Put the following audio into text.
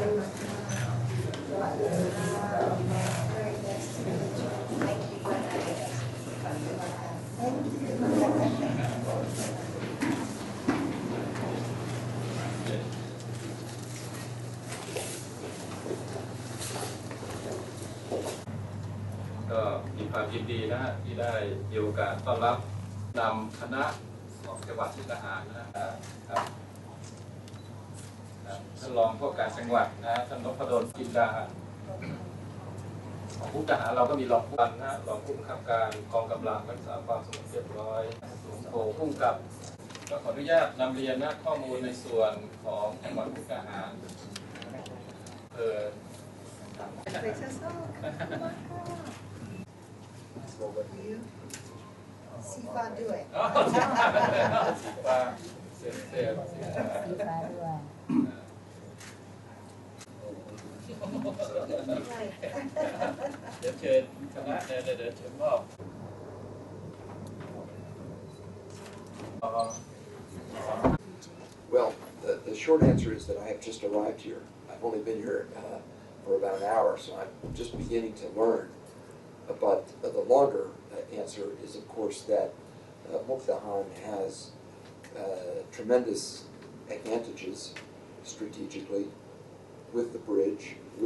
ก็มีความยินดีนะฮะที่ได้มีโอกาสต้อนรับนำคณะของจังหวัดชิตาหานะครับ ครับครับท่านรองผู้ว่าการจังหวัดนะฮะท่านนพดลจินดาของมุกดาหารเราก็มีรองผู้การนะฮะรองผู้บังคับการกองกำลังรักษาความสงบเรียบร้อยหลวงโถพุ่งกับก็ขออนุญาตนำเรียนนะข้อมูลในส่วนของจังหวัดมุกดาหารเออสีฟ้าด้วยอ๋อสีฟ้าเสียเสียเสียสีฟ้าด้วย เดี๋ยวเชิญคณะเดี๋ยวเดี๋ยวเดี๋ยวเชิญมอบอ๋อ Well, the, the short answer is that I have just arrived here. I've only been here uh, for about an hour, so I'm just beginning to learn. Uh, But uh, the longer uh, answer is, of course, that uh, Mukdahan has uh, tremendous advantages strategically with the bridge, with